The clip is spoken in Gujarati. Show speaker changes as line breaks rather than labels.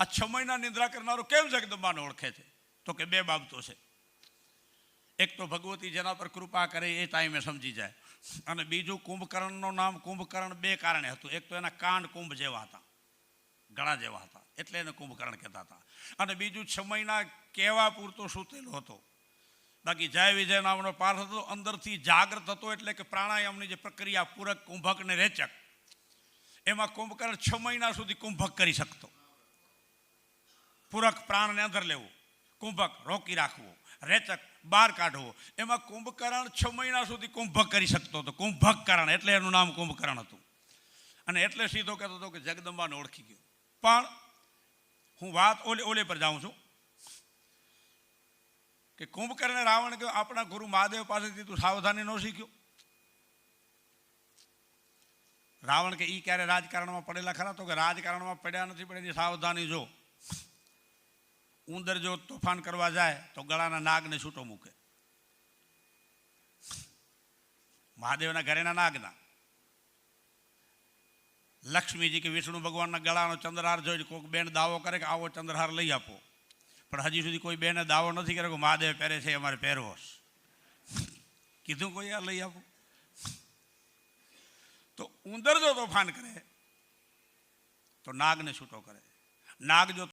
આ છ મહિના નિંદ્રા કરનારો કેમ જગદંબાને ઓળખે છે? તો કે બે બાબતો છે. એક તો ભગવતી જેના પર કૃપા કરે એ ટાઈમે સમજી જાય. અને બીજું કુંભકર્ણનું નામ કુંભકર્ણ બે કારણે હતું. એક તો એના કાંડ કુંભ જેવા હતા. ગળા જેવા હતા. એટલે એને કુંભકર્ણ કહેતા હતા. અને બીજું છ મહિના કહેવા પૂરતો સૂતેલો હતો. બાકી જય વિજય નામનો પાર્થ હતો. અંદરથી જાગૃત હતો એટલે કે પ્રાણાયામની જે પ્રક્રિયા પૂરક કુંભક ને રેચક. એમાં કુંભકર્ણ છ મહિના સુધી કુંભક કરી શકતો. પૂરક પ્રાણને અંદર લેવું. કુંભક રોકી રાખવું. રેચક બહાર કાઢવો. એમાં કુંભકરણ છ મહિના સુધી કુંભક કરી શકતો હતો. કુંભકરણ એટલે એનું નામ કુંભકરણ હતું. અને એટલે સીધો કહેતો હતો કે જગદંબાને ઓળખી ગયો. પણ હું વાત ઓલે ઓલે પર જાઉં છું. કે કુંભકર્ણે રાવણ કહ્યું, આપણા ગુરુ મહાદેવ પાસેથી તું સાવધાની ન શીખ્યો. રાવણ કે એ ક્યારે રાજકારણમાં પડેલા ખરા? તો કે, રાજકારણમાં પડ્યા નથી, પણ એની સાવધાની જો. ઉંદર જો તોફાન કરવા જાય, તો ગળાના નાગને છૂટો મૂકે. મહાદેવના ઘરેના નાગના. લક્ષ્મીજી કે વિષ્ણુ ભગવાનના ગળાનો ચંદ્રહાર જોઈને કોઈક બેન દાવો કરે કે આવો ચંદ્રહાર લઈ આપો. પણ હજી સુધી કોઈ બેને દાવો નથી કર્યો મહાદેવ પહેરે છે અમારે પહેરવો કીધું કોઈ યાર લઈ આપો. તો ઉંદર જો તોફાન કરે, તો નાગને છૂટો કરે. નાગ જો